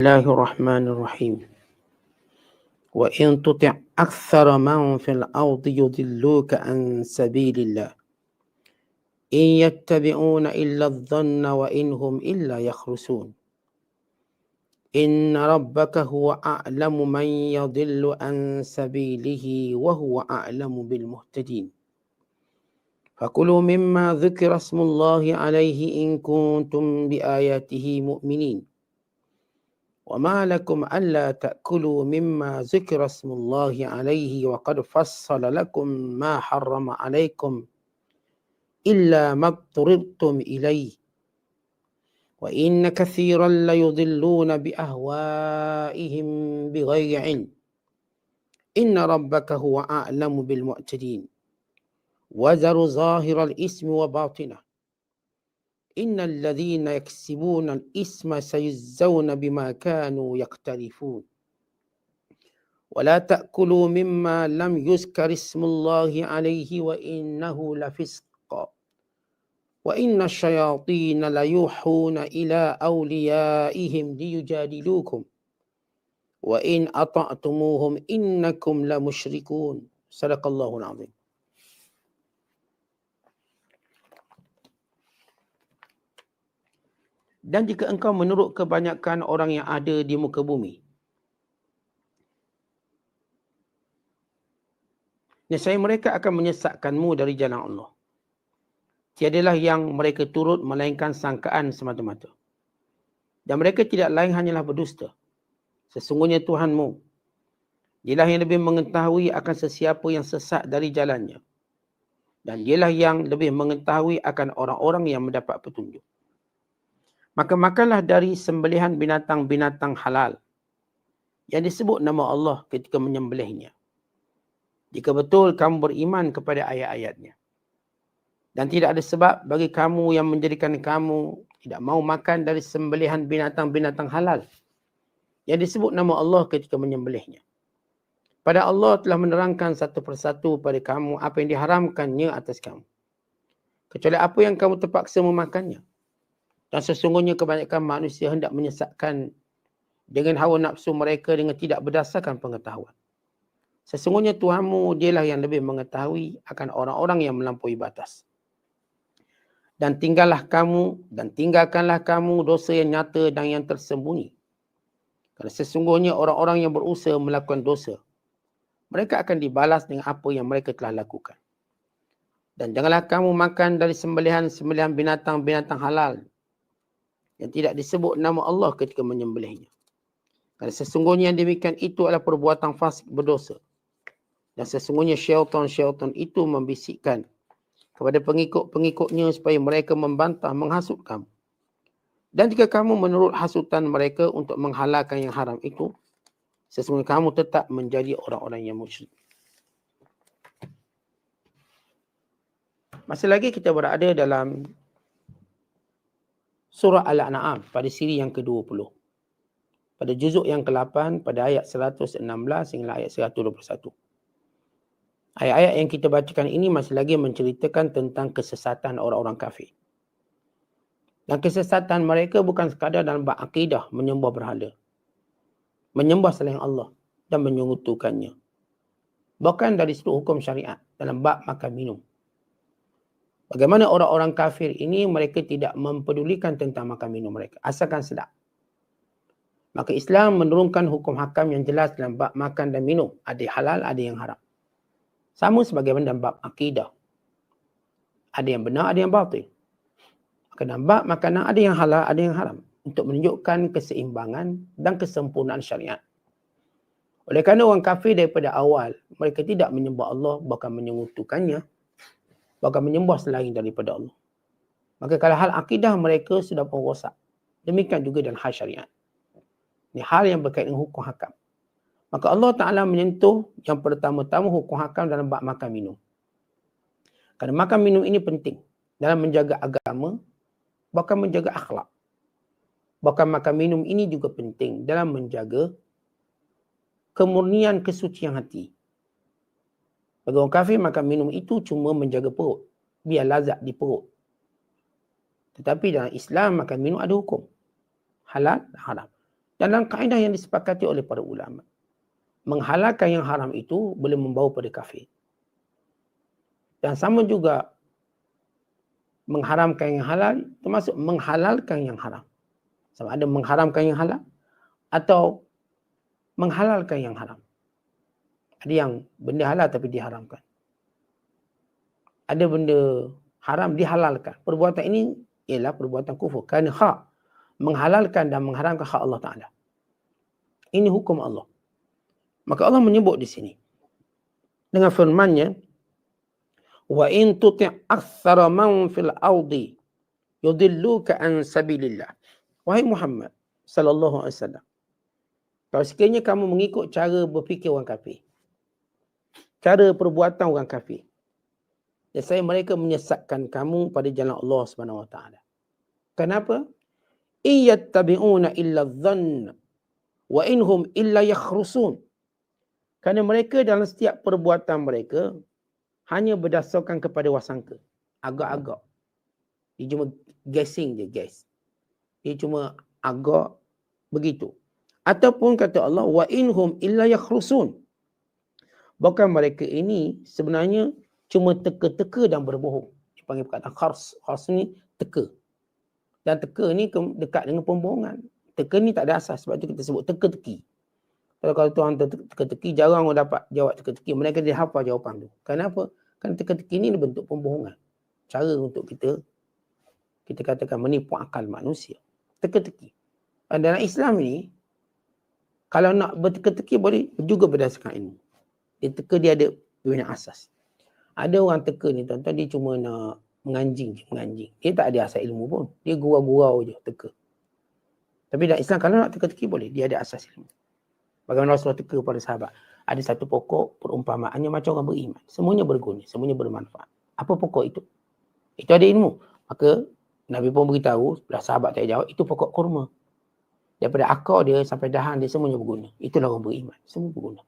الله الرحمن الرحيم وإن تطع أكثر من في الأرض يضلوك عن سبيل الله إن يتبعون إلا الظن وإن هم إلا يخرسون إن ربك هو أعلم من يضل عن سبيله وهو أعلم بالمهتدين فكلوا مما ذكر اسم الله عليه إن كنتم بآياته مؤمنين وما لكم ألا تأكلوا مما ذكر اسم الله عليه وقد فصل لكم ما حرم عليكم إلا ما اضطررتم إليه وإن كثيرا ليضلون بأهوائهم بغير علم إن ربك هو أعلم بالمعتدين وذروا ظاهر الإثم وباطنه إن الذين يكسبون الإثم سيجزون بما كانوا يقترفون. ولا تأكلوا مما لم يذكر اسم الله عليه وإنه لفسق. وإن الشياطين ليوحون إلى أوليائهم ليجادلوكم. وإن أطعتموهم إنكم لمشركون. صدق الله العظيم. Dan jika engkau menurut kebanyakan orang yang ada di muka bumi. Nescaya mereka akan menyesatkanmu dari jalan Allah. Tiadalah yang mereka turut melainkan sangkaan semata-mata. Dan mereka tidak lain hanyalah berdusta. Sesungguhnya Tuhanmu, dialah yang lebih mengetahui akan sesiapa yang sesat dari jalannya. Dan dialah yang lebih mengetahui akan orang-orang yang mendapat petunjuk. Maka makanlah dari sembelihan binatang-binatang halal yang disebut nama Allah ketika menyembelihnya. Jika betul kamu beriman kepada ayat-ayatnya. Dan tidak ada sebab bagi kamu yang menjadikan kamu tidak mau makan dari sembelihan binatang-binatang halal yang disebut nama Allah ketika menyembelihnya. Pada Allah telah menerangkan satu persatu pada kamu apa yang diharamkannya atas kamu. Kecuali apa yang kamu terpaksa memakannya. Dan sesungguhnya kebanyakan manusia hendak menyesatkan dengan hawa nafsu mereka dengan tidak berdasarkan pengetahuan. Sesungguhnya Tuhanmu dialah yang lebih mengetahui akan orang-orang yang melampaui batas. Dan tinggallah kamu dan tinggalkanlah kamu dosa yang nyata dan yang tersembunyi. Kerana sesungguhnya orang-orang yang berusaha melakukan dosa, mereka akan dibalas dengan apa yang mereka telah lakukan. Dan janganlah kamu makan dari sembelihan-sembelihan binatang-binatang halal yang tidak disebut nama Allah ketika menyembelihnya. Kerana sesungguhnya yang demikian itu adalah perbuatan fasik berdosa. Dan sesungguhnya syaitan-syaitan itu membisikkan kepada pengikut-pengikutnya supaya mereka membantah, menghasut kamu. Dan jika kamu menurut hasutan mereka untuk menghalalkan yang haram itu, sesungguhnya kamu tetap menjadi orang-orang yang musyrik. Masih lagi kita berada dalam surah Al-An'am pada siri yang ke-20. Pada juzuk yang ke-8 pada ayat 116 hingga ayat 121. Ayat-ayat yang kita bacakan ini masih lagi menceritakan tentang kesesatan orang-orang kafir. Dan kesesatan mereka bukan sekadar dalam bab akidah menyembah berhala. Menyembah selain Allah dan menyungutukannya. Bahkan dari seluruh hukum syariat dalam bab makan minum. Bagaimana orang-orang kafir ini mereka tidak mempedulikan tentang makan minum mereka. Asalkan sedap. Maka Islam menurunkan hukum hakam yang jelas dalam bab makan dan minum. Ada yang halal, ada yang haram. Sama sebagaimana dalam bab akidah. Ada yang benar, ada yang batil. Maka dalam bab makanan ada yang halal, ada yang haram. Untuk menunjukkan keseimbangan dan kesempurnaan syariat. Oleh kerana orang kafir daripada awal, mereka tidak menyembah Allah, bahkan menyungutukannya bahkan menyembah selain daripada Allah. Maka kalau hal akidah mereka sudah pun rosak. Demikian juga dalam hal syariat. Ini hal yang berkaitan dengan hukum hakam. Maka Allah Ta'ala menyentuh yang pertama-tama hukum hakam dalam bab makan minum. Kerana makan minum ini penting dalam menjaga agama, bahkan menjaga akhlak. Bahkan makan minum ini juga penting dalam menjaga kemurnian kesucian hati. Bagi orang kafir makan minum itu cuma menjaga perut. Biar lazat di perut. Tetapi dalam Islam makan minum ada hukum. Halal dan haram. dalam kaedah yang disepakati oleh para ulama. Menghalalkan yang haram itu boleh membawa pada kafir. Dan sama juga mengharamkan yang halal termasuk menghalalkan yang haram. Sama ada mengharamkan yang halal atau menghalalkan yang haram. Ada yang benda halal tapi diharamkan. Ada benda haram dihalalkan. Perbuatan ini ialah perbuatan kufur. Kerana hak menghalalkan dan mengharamkan hak Allah Ta'ala. Ini hukum Allah. Maka Allah menyebut di sini. Dengan firmannya. Wa in tuti' akthara man fil awdi yudilluka an sabilillah. Wahai Muhammad sallallahu alaihi wasallam. Kalau sekiranya kamu mengikut cara berfikir orang kafir. Cara perbuatan orang kafir. Dan saya mereka menyesatkan kamu pada jalan Allah Subhanahu Wa Taala. Kenapa? iyattabi'una illa dhann wa inhum illa yakhrusun kerana mereka dalam setiap perbuatan mereka hanya berdasarkan kepada wasangka agak-agak dia cuma guessing je guess dia cuma agak begitu ataupun kata Allah wa inhum illa yakhrusun bahkan mereka ini sebenarnya cuma teka-teka dan berbohong dipanggil perkataan khars khars ni teka dan teka ni dekat dengan pembohongan. Teka ni tak ada asas sebab tu kita sebut teka-teki. Kalau kalau tuan teka-teki jarang orang dapat jawab teka-teki. Mereka dia hafal jawapan tu. Kenapa? Kan teka-teki ni bentuk pembohongan. Cara untuk kita kita katakan menipu akal manusia. Teka-teki. Dan dalam Islam ni kalau nak berteka-teki boleh juga berdasarkan ilmu. Dia teka dia ada banyak asas. Ada orang teka ni tuan-tuan dia cuma nak menganjing menganjing. Dia tak ada asas ilmu pun. Dia gurau-gurau je, teka. Tapi dalam Islam kalau nak teka-teki boleh, dia ada asas ilmu. Bagaimana Rasulullah teka kepada sahabat. Ada satu pokok perumpamaannya macam orang beriman. Semuanya berguna, semuanya bermanfaat. Apa pokok itu? Itu ada ilmu. Maka Nabi pun beritahu, dah sahabat tak jawab, itu pokok kurma. Daripada akar dia sampai dahan dia semuanya berguna. Itulah orang beriman. Semua berguna.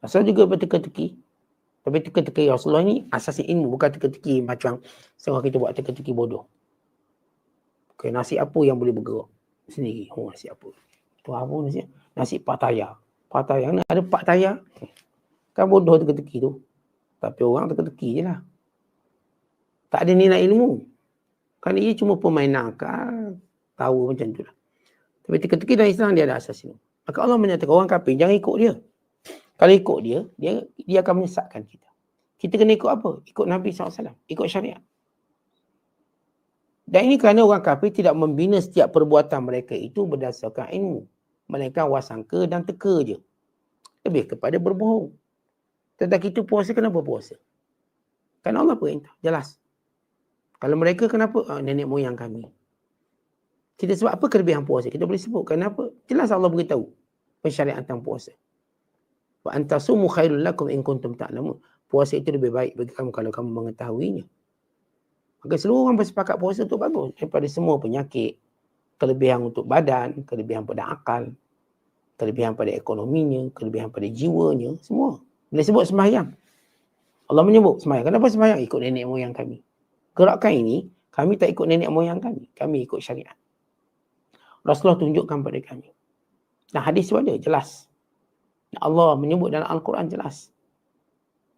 Asal juga berteka-teki, tapi teka-teki Rasulullah ni asas ilmu bukan teka-teki macam setengah kita buat teka-teki bodoh. Okay, nasi apa yang boleh bergerak sendiri? Oh, nasi apa? Tu apa nasi? Nasi pataya. Pataya. Ni ada pataya. Kan bodoh teka-teki tu. Tapi orang teka-teki je lah. Tak ada nilai ilmu. Kan ia cuma pemain akal. Tahu macam tu lah. Tapi teka-teki dalam Islam dia ada asas ilmu. Maka Allah menyatakan orang kafir jangan ikut dia. Kalau ikut dia, dia dia akan menyesatkan kita. Kita kena ikut apa? Ikut Nabi SAW. Ikut syariat. Dan ini kerana orang kafir tidak membina setiap perbuatan mereka itu berdasarkan ilmu. Melainkan wasangka dan teka je. Lebih kepada berbohong. Tentang kita puasa, kenapa puasa? Kan Allah perintah. Jelas. Kalau mereka kenapa? Oh, nenek moyang kami. Kita sebab apa kelebihan puasa? Kita boleh sebut. Kenapa? Jelas Allah beritahu. Pensyariatan puasa. Wa antasumu khairul lakum in kuntum ta'lamun. Puasa itu lebih baik bagi kamu kalau kamu mengetahuinya. Maka seluruh orang bersepakat puasa itu bagus. Daripada semua penyakit. Kelebihan untuk badan, kelebihan pada akal, kelebihan pada ekonominya, kelebihan pada jiwanya, semua. Boleh sebut sembahyang. Allah menyebut sembahyang. Kenapa sembahyang? Ikut nenek moyang kami. Gerakan ini, kami tak ikut nenek moyang kami. Kami ikut syariat. Rasulullah tunjukkan pada kami. Dan hadis itu ada, jelas. Allah menyebut dalam Al-Quran jelas.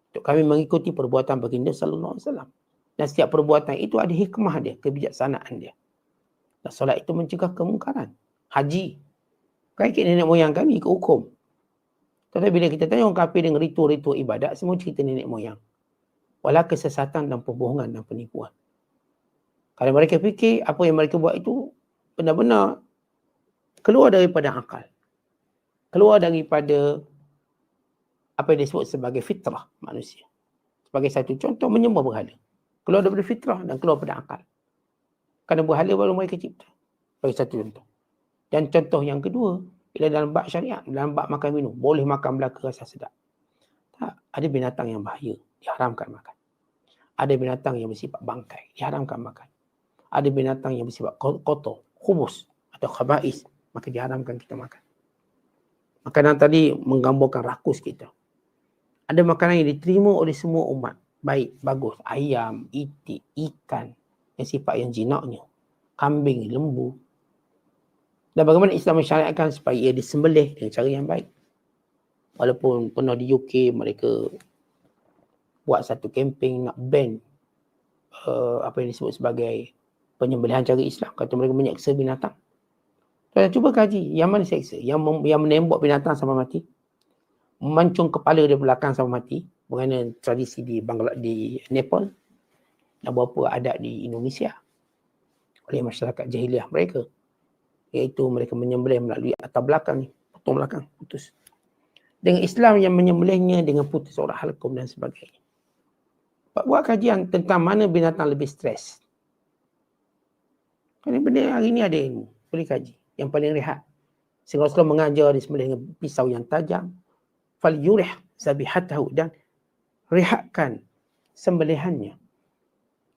Untuk kami mengikuti perbuatan baginda sallallahu alaihi wasallam. Dan setiap perbuatan itu ada hikmah dia, kebijaksanaan dia. Dan solat itu mencegah kemungkaran. Haji. Ikut nenek moyang kami, ikut hukum. Tetapi bila kita tanya orang kafir dengan ritual-ritual ibadat, semua cerita nenek moyang. Walau kesesatan dan pembohongan dan penipuan. Kalau mereka fikir apa yang mereka buat itu benar-benar keluar daripada akal keluar daripada apa yang disebut sebagai fitrah manusia. Sebagai satu contoh menyembah berhala. Keluar daripada fitrah dan keluar daripada akal. Kerana berhala baru mereka cipta. Sebagai satu contoh. Dan contoh yang kedua, bila dalam bab syariat, dalam bab makan minum, boleh makan belaka rasa sedap. Tak, ada binatang yang bahaya, diharamkan makan. Ada binatang yang bersifat bangkai, diharamkan makan. Ada binatang yang bersifat kotor, khubus atau khabais, maka diharamkan kita makan. Makanan tadi menggambarkan rakus kita. Ada makanan yang diterima oleh semua umat. Baik, bagus. Ayam, itik, ikan. Yang sifat yang jinaknya. Kambing, lembu. Dan bagaimana Islam mensyariatkan supaya ia disembelih dengan cara yang baik. Walaupun pernah di UK mereka buat satu kempen nak ban uh, apa yang disebut sebagai penyembelihan cara Islam. Kata mereka menyeksa binatang. Tuan cuba kaji yang mana seksa? Yang, mem- yang menembak binatang sampai mati? Memancung kepala dia belakang sampai mati? Bagaimana tradisi di Bangladesh, di Nepal? Dan beberapa adat di Indonesia? Oleh masyarakat jahiliah mereka iaitu mereka menyembelih melalui atas belakang ni, potong belakang, putus. Dengan Islam yang menyembelihnya dengan putus orang halkum dan sebagainya. Buat kajian tentang mana binatang lebih stres. Kerana benda hari ni ada ilmu, boleh kaji. Yang paling rehat. Sehingga Rasulullah mengajar disembelih dengan pisau yang tajam. Fal yurih zabihatahu dan rehatkan sembelihannya.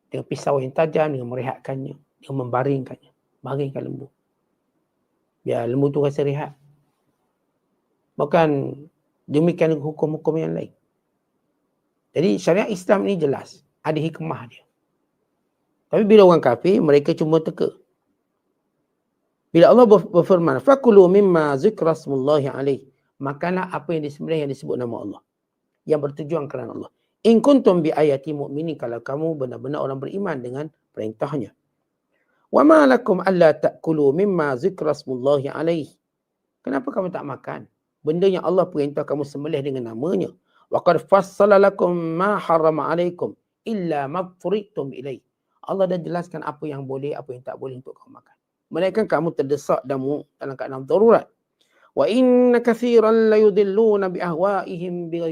Dengan pisau yang tajam, dengan merehatkannya, dengan membaringkannya. Baringkan lembu biar lembu tu rasa rehat. Bukan demikian hukum-hukum yang lain. Jadi syariat Islam ni jelas. Ada hikmah dia. Tapi bila orang kafir, mereka cuma teka. Bila Allah berfirman, "Fakulu mimma zikra smullahi alaih." Makanlah apa yang disembelih yang disebut nama Allah. Yang bertujuan kerana Allah. In kuntum bi ayati mu'mini kalau kamu benar-benar orang beriman dengan perintahnya. Wa ma lakum alla ta'kulu mimma zikra smullahi alaih. Kenapa kamu tak makan? Benda yang Allah perintah kamu sembelih dengan namanya. Wa qad fassala lakum ma harrama alaikum illa ma furitum ilaih. Allah dah jelaskan apa yang boleh, apa yang tak boleh untuk kamu makan. Mereka kamu terdesak dan dalam keadaan darurat. Wa inna kathiran la yudilluna bi ahwaihim bi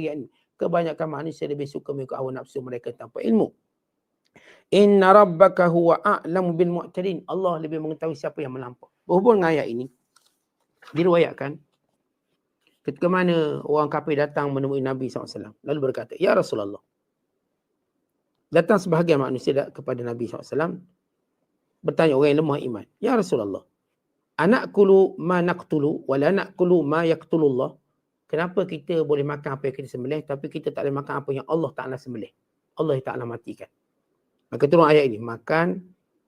Kebanyakan manusia lebih suka mengikut hawa nafsu mereka tanpa ilmu. Inna rabbaka huwa a'lamu bil mu'tadin. Allah lebih mengetahui siapa yang melampau. Berhubung dengan ayat ini, diriwayatkan ketika mana orang kafir datang menemui Nabi SAW. Lalu berkata, Ya Rasulullah. Datang sebahagian manusia kepada Nabi SAW. Bertanya orang yang lemah iman. Ya Rasulullah. Anak kulu ma naqtulu wala naqtulu ma yaqtulullah. Kenapa kita boleh makan apa yang kita sembelih tapi kita tak boleh makan apa yang Allah Ta'ala sembelih. Allah Ta'ala matikan. Maka turun ayat ini. Makan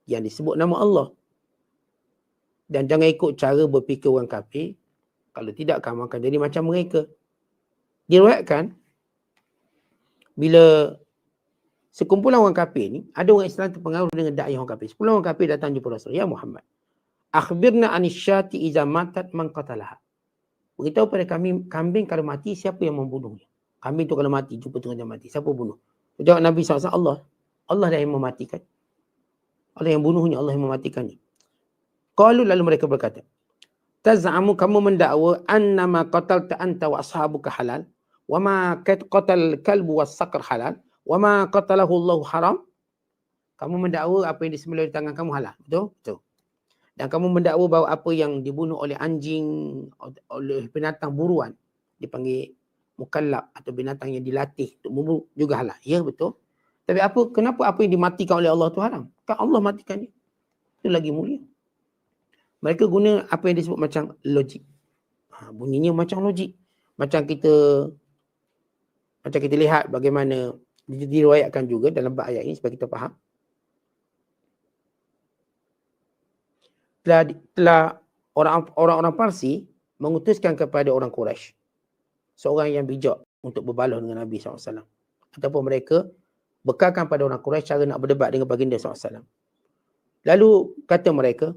yang disebut nama Allah. Dan jangan ikut cara berfikir orang kafir. Kalau tidak, kamu akan jadi macam mereka. Diriwayatkan, bila sekumpulan orang kafir ni, ada orang Islam terpengaruh dengan da'i orang kafir. Sepuluh orang kafir datang jumpa Rasul. Ya Muhammad. Akhbirna anisyati iza matat man qatalaha. Beritahu pada kami, kambing kalau mati, siapa yang membunuhnya? Kambing tu kalau mati, jumpa tengah dia mati. Siapa bunuh? Jawab Nabi SAW, Allah. Allah yang mematikan. Allah yang bunuhnya, Allah yang mematikannya. Qalu lalu mereka berkata, Taz'amu kamu mendakwa annama qatalta anta wa ashabuka halal wa ma qatal kalbu was saqar halal wa ma qatalahu Allah haram. Kamu mendakwa apa yang disembelih di tangan kamu halal. Betul? Betul. Dan kamu mendakwa bahawa apa yang dibunuh oleh anjing, oleh binatang buruan, dipanggil mukallab atau binatang yang dilatih untuk membunuh juga halal. Ya, betul. Tapi apa kenapa apa yang dimatikan oleh Allah tu haram? Kan Allah matikan dia. Itu lagi mulia. Mereka guna apa yang disebut macam logik. Ha, bunyinya macam logik. Macam kita macam kita lihat bagaimana diriwayatkan juga dalam bab ayat ini supaya kita faham. Telah, telah orang orang Parsi mengutuskan kepada orang Quraisy seorang yang bijak untuk berbalah dengan Nabi SAW. Ataupun mereka bekalkan pada orang Quraisy cara nak berdebat dengan baginda SAW. Lalu kata mereka,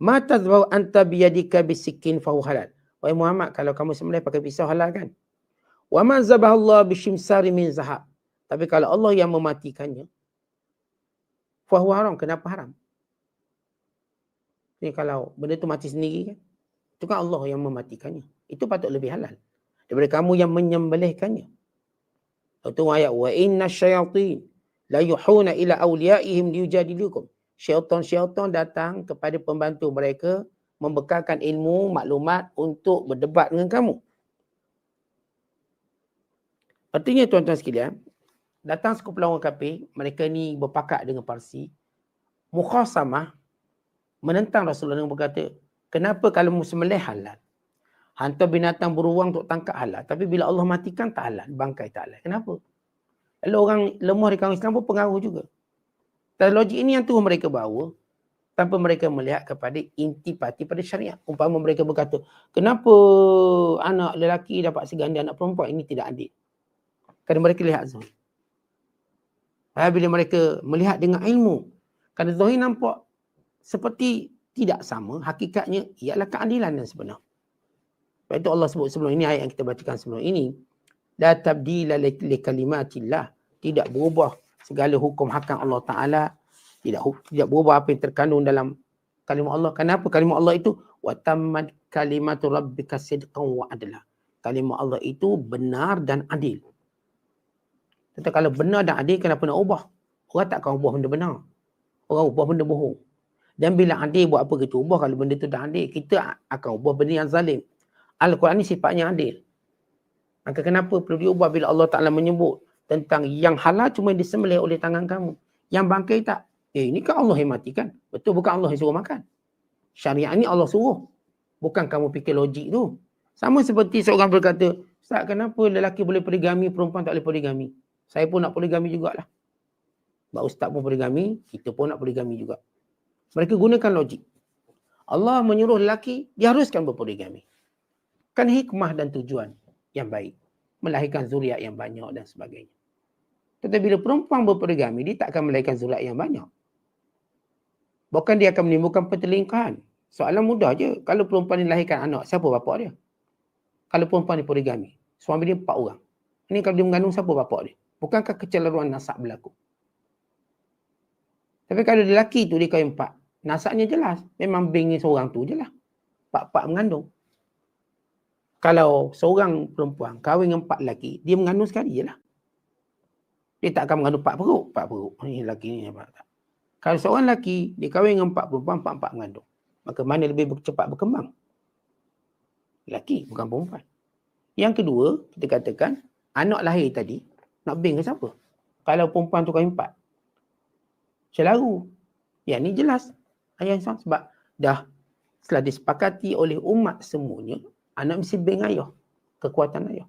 Mata tazbau anta biyadika bisikin fahu halal. Wahai Muhammad, kalau kamu sembelih pakai pisau halal kan? Wa ma Allah bishimsari min zahab. Tapi kalau Allah yang mematikannya, fahu haram. Kenapa haram? Ini kalau benda tu mati sendiri kan? Itu kan Allah yang mematikannya. Itu patut lebih halal. Daripada kamu yang menyembelihkannya. Itu ayat wa inna syayatin la yuhuna ila awliyaihim liyujadilukum. Syaitan-syaitan datang kepada pembantu mereka membekalkan ilmu, maklumat untuk berdebat dengan kamu. Artinya tuan-tuan sekalian, datang sekumpulan orang kafir, mereka ni berpakat dengan Parsi, mukhasamah menentang Rasulullah yang berkata, kenapa kalau sembelih halal? Hantar binatang beruang untuk tangkap halal. Tapi bila Allah matikan tak halal. Bangkai tak halal. Kenapa? Lalu orang lemah di kaum Islam pun pengaruh juga. Dan logik ini yang tu mereka bawa. tanpa mereka melihat kepada intipati pada syariat. Umpama mereka berkata, kenapa anak lelaki dapat seganda anak perempuan? Ini tidak adil. Kerana mereka lihat Zuhri. Bila mereka melihat dengan ilmu. Kerana Zuhri nampak seperti tidak sama. Hakikatnya ialah keadilan yang sebenar. Sebab itu Allah sebut sebelum ini, ayat yang kita bacakan sebelum ini. La tabdila li kalimatillah. Tidak berubah segala hukum hakam Allah Ta'ala tidak tidak berubah apa yang terkandung dalam kalimah Allah. Kenapa kalimah Allah itu wa tammat kalimatu rabbika sidqan wa adla. Kalimah Allah itu benar dan adil. Tetapi kalau benar dan adil kenapa nak ubah? Orang tak akan ubah benda benar. Orang ubah benda bohong. Dan bila adil buat apa kita ubah kalau benda itu dah adil, kita akan ubah benda yang zalim. Al-Quran ni sifatnya adil. Maka kenapa perlu diubah bila Allah Ta'ala menyebut tentang yang halal cuma disembelih oleh tangan kamu. Yang bangkai tak. Eh ini kan Allah yang matikan. Betul bukan Allah yang suruh makan. Syariat ni Allah suruh. Bukan kamu fikir logik tu. Sama seperti seorang berkata, Ustaz kenapa lelaki boleh poligami, perempuan tak boleh poligami? Saya pun nak poligami jugalah. Sebab Ustaz pun poligami, kita pun nak poligami juga. Mereka gunakan logik. Allah menyuruh lelaki diharuskan berpoligami. Kan hikmah dan tujuan yang baik. Melahirkan zuriat yang banyak dan sebagainya. Tetapi bila perempuan berpoligami, dia tak akan melahirkan zuriat yang banyak. Bukan dia akan menimbulkan pertelingkahan. Soalan mudah je. Kalau perempuan ni lahirkan anak, siapa bapak dia? Kalau perempuan ni poligami, suami dia empat orang. Ini kalau dia mengandung, siapa bapak dia? Bukankah kecelaruan nasab berlaku? Tapi kalau lelaki tu dia kahwin empat, nasabnya jelas. Memang bing seorang tu je lah. Empat-empat mengandung. Kalau seorang perempuan kahwin dengan empat lelaki, dia mengandung sekali je lah. Dia tak akan mengandung empat perut. Empat perut. Ini lelaki ni. Tak. Kalau seorang lelaki, dia kahwin dengan empat perempuan, empat-empat mengandung. Maka mana lebih cepat berkembang? Lelaki, bukan perempuan. Yang kedua, kita katakan, anak lahir tadi, nak bing ke siapa? Kalau perempuan tu kahwin empat. Selaru. Yang ni jelas. Ayah yang sebab dah setelah disepakati oleh umat semuanya, anak mesti bing ayah. Kekuatan ayah.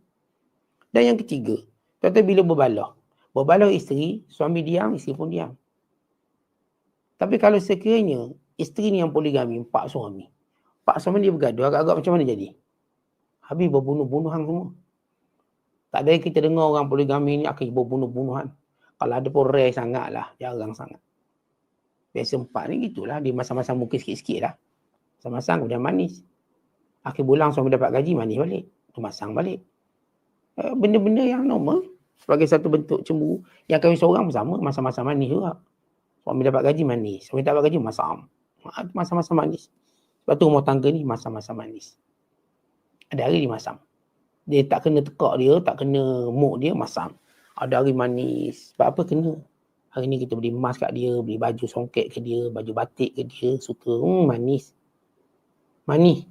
Dan yang ketiga, kata bila berbalah. Berbalah isteri, suami diam, isteri pun diam. Tapi kalau sekiranya isteri ni yang poligami, empat suami. Empat suami dia bergaduh, agak-agak macam mana jadi? Habis berbunuh-bunuhan semua. Tak ada kita dengar orang poligami ni akan berbunuh-bunuhan. Kalau ada pun rare sangat lah, jarang sangat. Biasa empat ni gitulah, dia masa-masa mungkin sikit-sikit lah. Masa-masa kemudian manis. Akhir bulan suami dapat gaji, manis balik. Tu masang balik. Eh, benda-benda yang normal sebagai satu bentuk cemburu. Yang kami seorang bersama, masa-masa manis juga. Suami dapat gaji manis. Suami tak dapat gaji masam. Masa-masa manis. Sebab tu rumah tangga ni masa-masa manis. Ada hari dia masam. Dia tak kena tekak dia, tak kena muk dia, masam. Ada hari manis. Sebab apa kena? Hari ni kita beli emas kat dia, beli baju songket ke dia, baju batik ke dia, suka. Hmm, manis. Manis.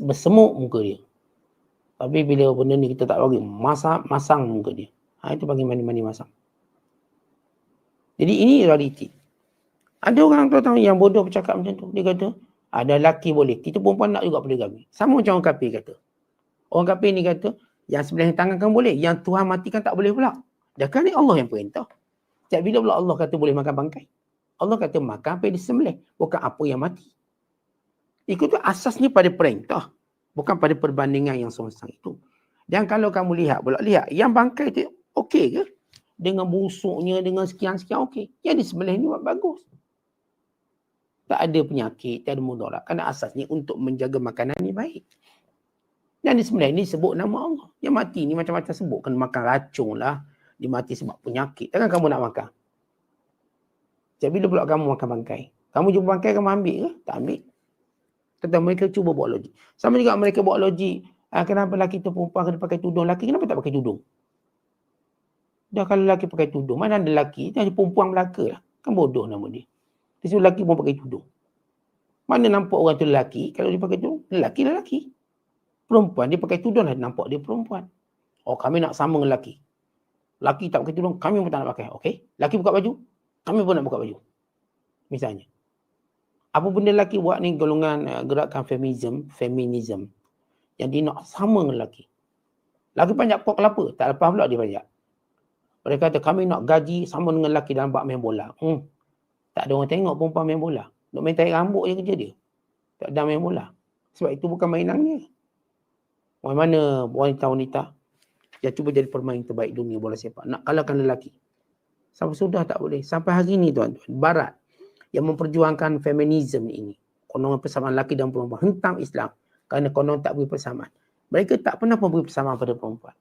Bersemuk muka dia. Tapi bila benda ni kita tak bagi, masak, masang muka dia. Ha, itu panggil mani-mani masang. Jadi ini realiti. Ada orang tahu yang bodoh bercakap macam tu. Dia kata, ada lelaki boleh. Kita perempuan nak juga poligami. Sama macam orang kafir kata. Orang kafir ni kata, yang sebelah tangan kan boleh. Yang Tuhan matikan tak boleh pula. Dah kan ni Allah yang perintah. Setiap bila pula Allah kata boleh makan bangkai. Allah kata makan apa yang disembelih. Bukan apa yang mati. Ikut tu asasnya pada perintah. Bukan pada perbandingan yang semasa itu. Dan kalau kamu lihat pula, lihat. Yang bangkai tu okey ke? dengan busuknya, dengan sekian-sekian, okey. Yang disembelih ni bagus. Tak ada penyakit, tak ada mudarat. Kerana asasnya untuk menjaga makanan ni baik. Yang disembelih ni sebut nama Allah. Yang mati ni macam-macam sebut. Kena makan racun lah. Dia mati sebab penyakit. Takkan kamu nak makan? Jadi bila pula kamu makan bangkai? Kamu jumpa bangkai, kamu ambil ke? Tak ambil. Tetapi mereka cuba buat logik. Sama juga mereka buat logik. Ah, kenapa lelaki tu perempuan kena pakai tudung? Lelaki kenapa tak pakai tudung? Dah kalau lelaki pakai tudung, mana ada lelaki? Itu hanya perempuan Melaka lah. Kan bodoh nama dia. Dia suruh lelaki pun pakai tudung. Mana nampak orang tu lelaki kalau dia pakai tudung? Lelaki lelaki. Perempuan dia pakai tudung lah nampak dia perempuan. Oh kami nak sama dengan lelaki. Lelaki tak pakai tudung, kami pun tak nak pakai. Okey. Lelaki buka baju, kami pun nak buka baju. Misalnya. Apa benda lelaki buat ni golongan uh, gerakan feminism, feminism. Yang dia nak sama dengan lelaki. Lelaki panjat pokok kelapa, tak lepas pula dia panjat. Mereka kata kami nak gaji sama dengan lelaki dalam bak main bola. Hmm. Tak ada orang tengok perempuan main bola. Nak main tarik rambut je kerja dia. Tak ada main bola. Sebab itu bukan mainannya. Mana wanita-wanita yang cuba jadi permain terbaik dunia bola sepak. Nak kalahkan lelaki. Sampai sudah tak boleh. Sampai hari ini tuan-tuan. Barat yang memperjuangkan feminisme ini. Konon persamaan lelaki dan perempuan. Hentam Islam. Kerana konon tak beri persamaan. Mereka tak pernah memberi persamaan pada perempuan.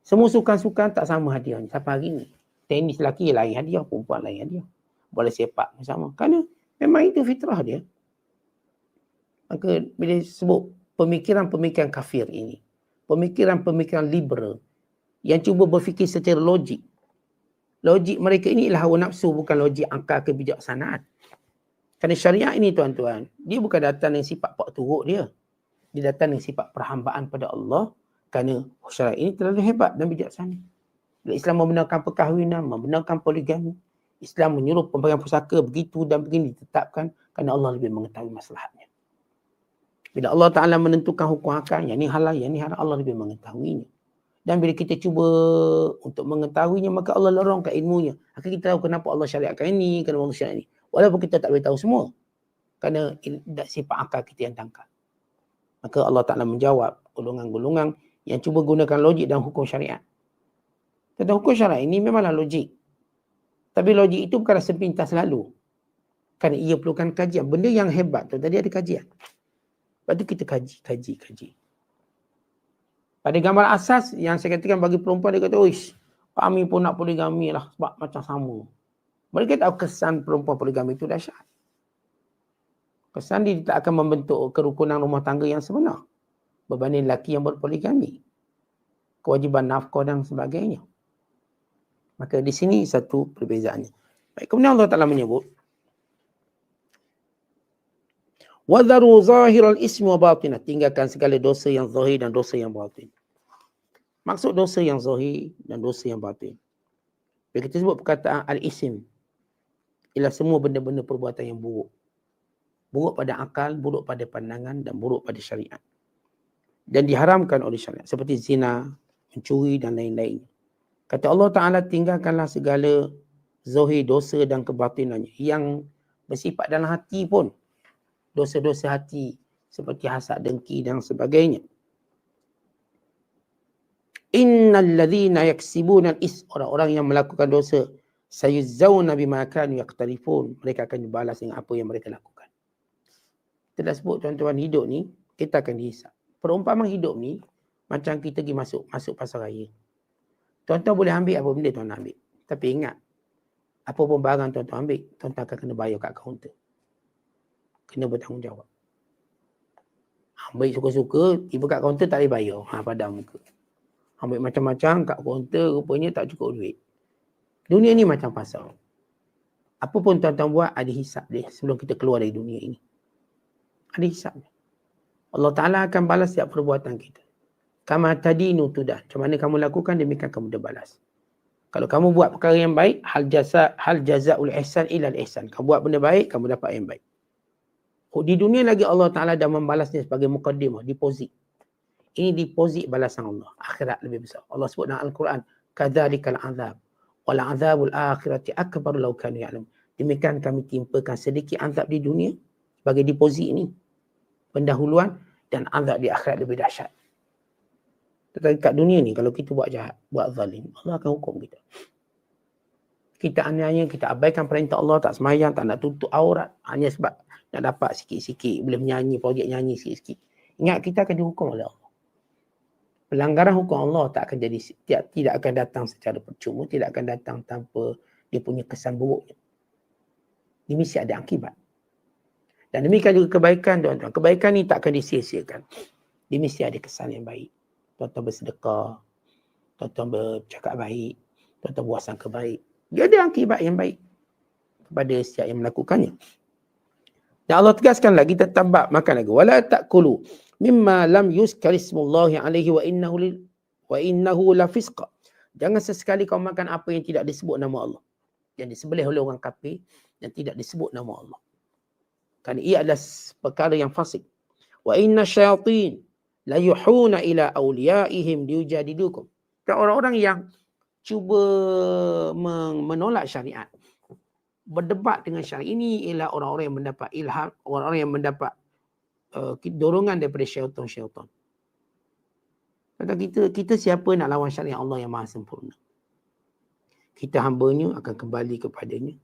Semua sukan-sukan tak sama hadiahnya. Sampai hari ini. Tenis lelaki lain hadiah. Perempuan lain hadiah. Bola sepak sama. Kerana memang itu fitrah dia. Maka bila sebut pemikiran-pemikiran kafir ini. Pemikiran-pemikiran liberal. Yang cuba berfikir secara logik. Logik mereka ini ialah hawa nafsu bukan logik angka kebijaksanaan. Kerana syariat ini tuan-tuan, dia bukan datang dengan sifat pak turut dia. Dia datang dengan sifat perhambaan pada Allah kerana syariat ini terlalu hebat dan bijaksana. Bila Islam membenarkan perkahwinan, membenarkan poligami. Islam menyuruh pemberian pusaka begitu dan begini ditetapkan kerana Allah lebih mengetahui masalahnya. Bila Allah Ta'ala menentukan hukum akal, yang ini halal, yang ini haram, Allah lebih mengetahuinya. Dan bila kita cuba untuk mengetahuinya, maka Allah lorongkan ilmunya. Akhirnya kita tahu kenapa Allah syariatkan ini, kenapa Allah syariat ini. Walaupun kita tak boleh tahu semua. Kerana tidak sifat akal kita yang tangkap. Maka Allah Ta'ala menjawab golongan-golongan yang cuba gunakan logik dan hukum syariat. Tentang hukum syariat ini memanglah logik. Tapi logik itu bukanlah sepintas lalu. Kerana ia perlukan kajian. Benda yang hebat tu tadi ada kajian. Lepas tu kita kaji, kaji, kaji. Pada gambar asas yang saya katakan bagi perempuan dia kata, Uish, kami pun nak poligami lah sebab macam sama. Mereka tahu kesan perempuan poligami itu dahsyat. Kesan dia tak akan membentuk kerukunan rumah tangga yang sebenar. Berbanding lelaki yang berpoligami. Kewajiban nafkah dan sebagainya. Maka di sini satu perbezaannya. Baik, kemudian Allah Ta'ala menyebut. Wadharu zahiral ismi wa batina. Tinggalkan segala dosa yang zahir dan dosa yang batin. Maksud dosa yang zahir dan dosa yang batin. Bila kita sebut perkataan al-isim ialah semua benda-benda perbuatan yang buruk. Buruk pada akal, buruk pada pandangan dan buruk pada syariat. Dan diharamkan oleh syariat. Seperti zina, mencuri dan lain-lain. Kata Allah Ta'ala tinggalkanlah segala zohir dosa dan kebatinannya. Yang bersifat dalam hati pun. Dosa-dosa hati. Seperti hasad, dengki dan sebagainya. Innal ladhina yaksibuna is orang-orang yang melakukan dosa sayuzawna bima kanu yaqtarifun. Mereka akan dibalas dengan apa yang mereka lakukan. Kita dah sebut tuan-tuan hidup ni kita akan dihisap. Perumpamaan hidup ni macam kita pergi masuk masuk pasar raya. Tuan-tuan boleh ambil apa benda tuan ambil? Tapi ingat apa pun barang tuan-tuan ambil tuan-tuan akan kena bayar kat kaunter kena bertanggungjawab ambil suka-suka tiba kat kaunter tak boleh bayar ha pada muka ambil macam-macam kat kaunter rupanya tak cukup duit Dunia ni macam pasar. Apa pun tuan-tuan buat, ada hisap dia sebelum kita keluar dari dunia ini. Ada hisap dia. Allah Ta'ala akan balas setiap perbuatan kita. Kama tadi nutudah. Macam mana kamu lakukan, demikian kamu dah balas. Kalau kamu buat perkara yang baik, hal jaza hal jazaul ihsan ilal ihsan. Kamu buat benda baik, kamu dapat yang baik. Oh, di dunia lagi Allah Ta'ala dah membalasnya sebagai mukaddimah, deposit. Ini deposit balasan Allah. Akhirat lebih besar. Allah sebut dalam Al-Quran, kadzalikal azab wal azabul akhirati akbar law kanu ya'lam. Demikian kami timpakan sedikit azab di dunia sebagai deposit ini. Pendahuluan dan azab di akhirat lebih dahsyat. Tetapi kat dunia ni kalau kita buat jahat, buat zalim, Allah akan hukum kita. Kita aniaya, kita abaikan perintah Allah, tak semayang, tak nak tutup aurat. Hanya sebab nak dapat sikit-sikit, boleh menyanyi, projek nyanyi sikit-sikit. Ingat kita akan dihukum oleh Allah pelanggaran hukum Allah tak akan jadi tidak, tidak akan datang secara percuma, tidak akan datang tanpa dia punya kesan buruknya. Dia mesti ada akibat. Dan demikian juga kebaikan tuan-tuan. Kebaikan ni tak akan disia-siakan. Dia mesti ada kesan yang baik. Tuan-tuan bersedekah. Tuan-tuan bercakap baik. Tuan-tuan buat sangka baik. Dia ada akibat yang baik kepada setiap yang melakukannya. Dan Allah tegaskan lagi tetap makan lagi. Wala ta'kulu mimma lam yuskar ismullahi alaihi wa innahu li, wa innahu la fisqa. Jangan sesekali kau makan apa yang tidak disebut nama Allah. Yang disembelih oleh orang kafir yang tidak disebut nama Allah. Kerana ia adalah perkara yang fasik. Wa inna syayatin la yuhuna ila awliyaihim liujadidukum. Dan orang-orang yang cuba menolak syariat. Berdebat dengan syariat ini ialah orang-orang yang mendapat ilham, orang-orang yang mendapat uh, dorongan daripada syaitan-syaitan. Kata kita, kita siapa nak lawan syariat Allah yang maha sempurna. Kita hambanya akan kembali kepadanya.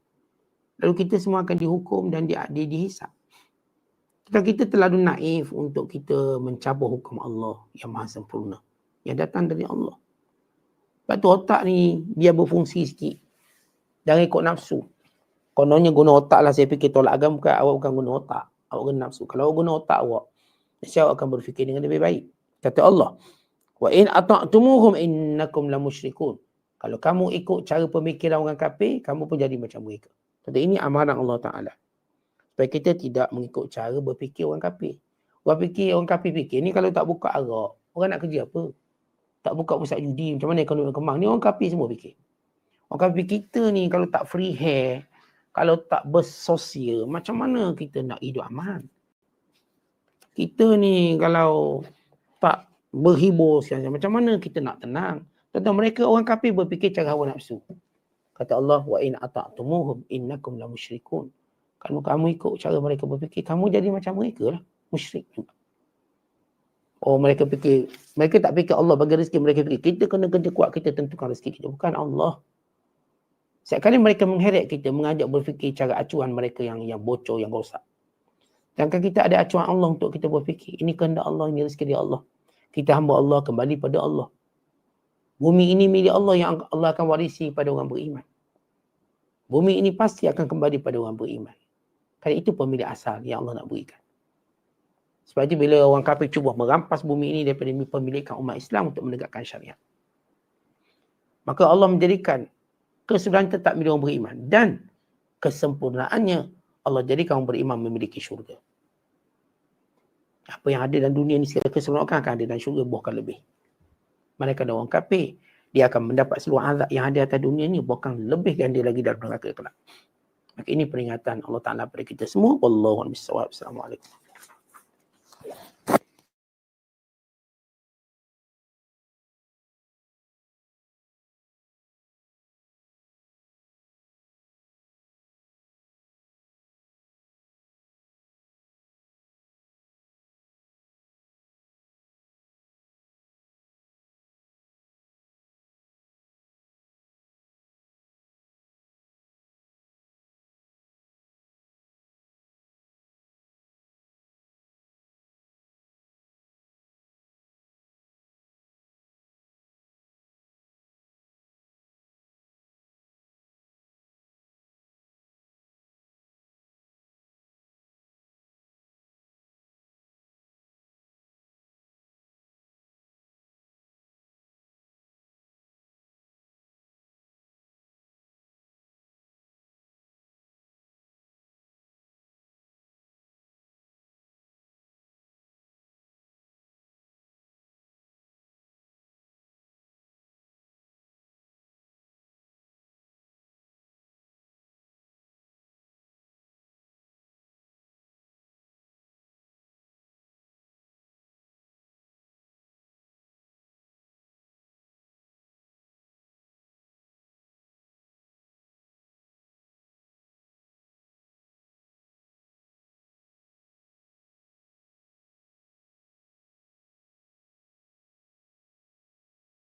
Lalu kita semua akan dihukum dan di, di, dihisap. Kita, kita terlalu naif untuk kita mencabur hukum Allah yang maha sempurna. Yang datang dari Allah. Sebab tu otak ni biar berfungsi sikit. Jangan ikut nafsu. Kononnya guna otak lah saya fikir tolak agama bukan awak bukan guna otak. Awak guna nafsu. Kalau awak guna otak awak, mesti awak akan berfikir dengan lebih baik. Kata Allah, wa in ata'tumuhum innakum la musyrikun. Kalau kamu ikut cara pemikiran orang kafir, kamu pun jadi macam mereka. Kata ini amaran Allah Taala. Supaya kita tidak mengikut cara berfikir orang kafir. Orang fikir orang kafir fikir ni kalau tak buka arak, orang nak kerja apa? Tak buka pusat judi, macam mana ekonomi kemang? Ni orang kafir semua fikir. Orang kafir kita ni kalau tak free hair, kalau tak bersosial, macam mana kita nak hidup aman? Kita ni kalau tak berhibur macam mana kita nak tenang? Tentang mereka orang kafir berfikir cara hawa nafsu. Kata Allah, wa in ata'tumuhum innakum la musyrikun. Kalau kamu ikut cara mereka berfikir, kamu jadi macam mereka lah. Musyrik juga. Oh mereka fikir, mereka tak fikir Allah bagi rezeki, mereka fikir kita kena kerja kuat, kita tentukan rezeki kita. Bukan Allah. Setiap kali mereka mengheret kita, mengajak berfikir cara acuan mereka yang yang bocor, yang rosak. Sedangkan kita ada acuan Allah untuk kita berfikir. Ini kehendak Allah, ini rezeki dia Allah. Kita hamba Allah kembali pada Allah. Bumi ini milik Allah yang Allah akan warisi pada orang beriman. Bumi ini pasti akan kembali pada orang beriman. Kerana itu pemilik asal yang Allah nak berikan. Sebab itu bila orang kafir cuba merampas bumi ini daripada pemilikan umat Islam untuk menegakkan syariat. Maka Allah menjadikan kesudahan tetap milik orang beriman dan kesempurnaannya Allah jadikan orang beriman memiliki syurga. Apa yang ada dalam dunia ini segala kesempurnaan akan ada dalam syurga bahkan lebih. Mereka ada orang kafir, dia akan mendapat seluruh azab yang ada atas dunia ini bahkan lebih ganda lagi dalam neraka kelak. Maka ini peringatan Allah Taala kepada kita semua. Wallahu a'lam bishawab. Assalamualaikum.